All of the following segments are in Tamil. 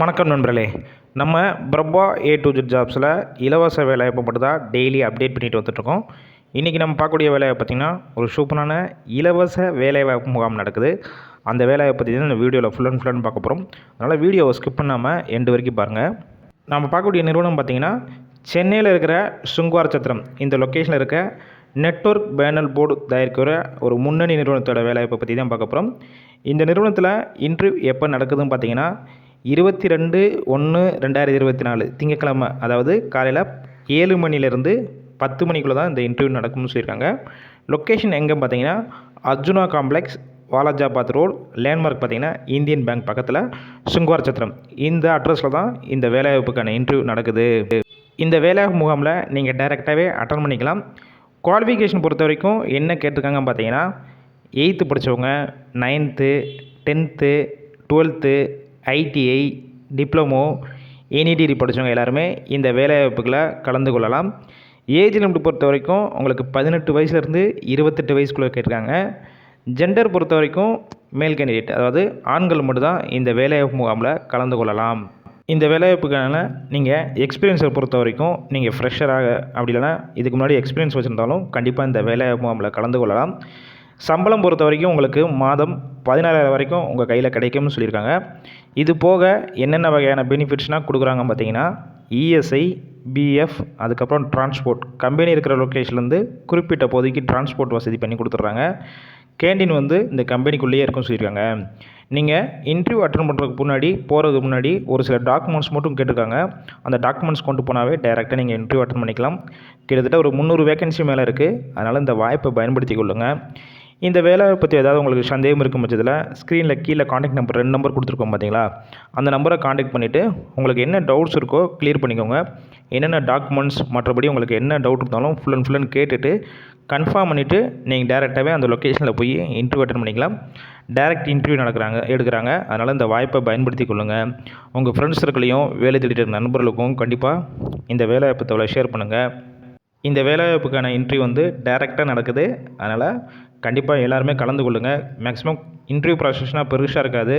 வணக்கம் நண்பர்களே. நம்ம பிரபா ஏ டு ஜெட் ஜாப்ஸில் இலவச வேலைவாய்ப்பு மட்டும் தான் டெய்லி அப்டேட் பண்ணிட்டு வந்துட்டுருக்கோம். இன்றைக்கி நம்ம பார்க்கக்கூடிய வேலையை பார்த்திங்கன்னா ஒரு சூப்பரான இலவச வேலைவாய்ப்பு முகாம் நடக்குது. அந்த வேலையை பற்றி தான் இந்த வீடியோவில் ஃபுல் அண்ட் ஃபுல்லாக பார்க்க போகிறோம் அதனால் வீடியோவை ஸ்கிப் பண்ணாமல் எண்டு வரைக்கும் பாருங்கள் நம்ம பார்க்கக்கூடிய நிறுவனம் பார்த்திங்கன்னா சென்னையில் இருக்கிற சுங்குவார் சத்திரம். இந்த லொக்கேஷனில் இருக்க நெட்வொர்க் பேனல் போர்டு தயாரிக்கிற ஒரு முன்னணி நிறுவனத்தோட வேலைவாய்ப்பை பற்றி தான் பார்க்க போகிறோம் இந்த நிறுவனத்தில் இன்டர்வியூ எப்போ நடக்குதுன்னு பார்த்தீங்கன்னா இருபத்தி ரெண்டு ஒன்று ரெண்டாயிரத்தி இருபத்தி நாலு திங்கக்கிழமை அதாவது காலையில் ஏழு மணிலேருந்து பத்து மணிக்குள்ளே தான் இந்த இன்டர்வியூ நடக்கும்னு சொல்லியிருக்காங்க. லொக்கேஷன் எங்கே பார்த்தீங்கன்னா Arjuna complex Walajabad road landmark பார்த்தீங்கன்னா இந்தியன் பேங்க் பக்கத்தில் சுங்குவார் சத்திரம் இந்த அட்ரஸில் தான் இந்த வேலைவாய்ப்புக்கான இன்டர்வியூ நடக்குது. இந்த வேலைவாய்ப்பு முகாமில் நீங்கள் டைரெக்டாகவே அட்டன் பண்ணிக்கலாம். குவாலிஃபிகேஷன் பொறுத்த வரைக்கும் என்ன கேட்டிருக்காங்கன்னு பார்த்தீங்கன்னா எயித்து படித்தவங்க ninth tenth twelfth ITI diploma any degree படித்தவங்க எல்லாருமே இந்த வேலைவாய்ப்புகளை கலந்து கொள்ளலாம். ஏஜ் லிமிட் பொறுத்த வரைக்கும் உங்களுக்கு பதினெட்டு வயசுலேருந்து இருபத்தெட்டு வயசுக்குள்ளே கேட்டிருக்காங்க. ஜெண்டர் பொறுத்த வரைக்கும் மேல் கேண்டிடேட் அதாவது ஆண்கள் மட்டும்தான் இந்த வேலைவாய்ப்பு முகாமில் கலந்து கொள்ளலாம். இந்த வேலைவாய்ப்புக்கான நீங்கள் எக்ஸ்பீரியன்ஸை பொறுத்த வரைக்கும் நீங்கள் ஃப்ரெஷராக அப்படி இல்லைனா இதுக்கு முன்னாடி எக்ஸ்பீரியன்ஸ் வச்சுருந்தாலும் கண்டிப்பாக இந்த வேலைவாய்ப்பு முகாமில் கலந்து கொள்ளலாம். சம்பளம் பொறுத்த வரைக்கும் உங்களுக்கு மாதம் பதினாறாயிரம் வரைக்கும் உங்கள் கையில் கிடைக்கும்னு சொல்லியிருக்காங்க. இது போக என்னென்ன வகையான பெனிஃபிட்ஸ்னால் கொடுக்குறாங்க பார்த்தீங்கன்னா இஎஸ்ஐ பிஎஃப் அதுக்கப்புறம் டிரான்ஸ்போர்ட் கம்பெனி இருக்கிற லொக்கேஷன்லேருந்து குறிப்பிட்ட பகுதிக்கு டிரான்ஸ்போர்ட் வசதி பண்ணி கொடுத்துட்றாங்க. கேண்டீன் வந்து இந்த கம்பெனிக்குள்ளேயே இருக்கும்னு சொல்லியிருக்காங்க. நீங்கள் இன்டர்வியூ அட்டன் பண்ணுறதுக்கு முன்னாடி போகிறதுக்கு முன்னாடி ஒரு சில டாக்குமெண்ட்ஸ் மட்டும் கேட்டிருக்காங்க. அந்த டாக்குமெண்ட்ஸ் கொண்டு போனாவே டேரெக்டாக நீங்கள் இன்டர்வியூ அட்டன் பண்ணிக்கலாம். கிட்டத்தட்ட ஒரு முந்நூறு வேகன்சி மேலே இருக்குது அதனால் இந்த வாய்ப்பை பயன்படுத்தி கொள்ளுங்கள் இந்த வேலையை பற்றி ஏதாவது உங்களுக்கு சந்தேகம் இருக்கும் பட்சத்தில் ஸ்க்ரீனில் கீழே காண்டாக்ட் நம்பர் ரெண்டு நம்பர் கொடுத்துருக்கோம் பார்த்தீங்களா அந்த நம்பரை காண்டாக்ட் பண்ணிவிட்டு உங்களுக்கு என்ன டவுட்ஸ் இருக்கோ கிளியர் பண்ணிக்கோங்க. என்னென்ன டாக்குமெண்ட்ஸ் மற்றபடி உங்களுக்கு என்ன டவுட் இருந்தாலும் ஃபுல் அண்ட் ஃபுல் அண்ட் கேட்டுட்டு கன்ஃபார்ம் பண்ணிவிட்டு நீங்கள் டேரெக்டாகவே அந்த லொக்கேஷனில் போய் இன்டர்வியூ அட்டன் பண்ணிக்கலாம். டேரெக்ட் இன்டர்வியூ நடக்கிறாங்க எடுக்கிறாங்க. அதனால் இந்த வாய்ப்பை பயன்படுத்தி கொள்ளுங்கள் உங்கள் ஃப்ரெண்ட்ஸ் சர்க்கிளையும் வேலை தேடிட்டு நண்பர்களுக்கும் கண்டிப்பாக இந்த வேலைவாய்ப்பு தகவலை ஷேர் பண்ணுங்கள் இந்த வேலைவாய்ப்புக்கான இன்டர்வியூ வந்து டேரெக்டாக நடக்குது. அதனால் கண்டிப்பாக எல்லாருமே கலந்து கொள்ளுங்கள் மேக்ஸிமம் இன்டர்வியூ ப்ராசஸ்னால் பெருசாக இருக்காது.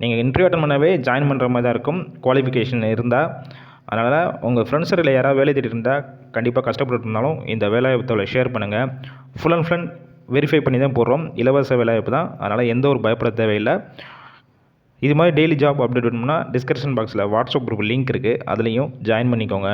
நீங்கள் இன்டர்வியூ அட்டன் பண்ணவே ஜாயின் பண்ணுற மாதிரி தான் இருக்கும். குவாலிஃபிகேஷன் இருந்தால் அதனால் உங்கள் ஃப்ரெண்ட்ஸ் சர்க்கிளில் யாராவது வேலை தேடி இருந்தால் கண்டிப்பாக கஷ்டப்பட்டு இருந்தாலும் இந்த வேலைவாய்ப்பை ஷேர் பண்ணுங்கள் ஃபுல் அண்ட் ஃபுல் வெரிஃபை பண்ணி தான் போடுறோம். இலவச வேலைவாய்ப்பு தான். அதனால் எந்த ஒரு பயப்பட தேவையில்லை. இது மாதிரி டெய்லி ஜாப் அப்டேட் வேணும்னா டிஸ்கிரிப்ஷன் பாக்ஸில் வாட்ஸ்அப் குரூப் லிங்க் இருக்குது அதுலேயும் ஜாயின் பண்ணிக்கோங்க.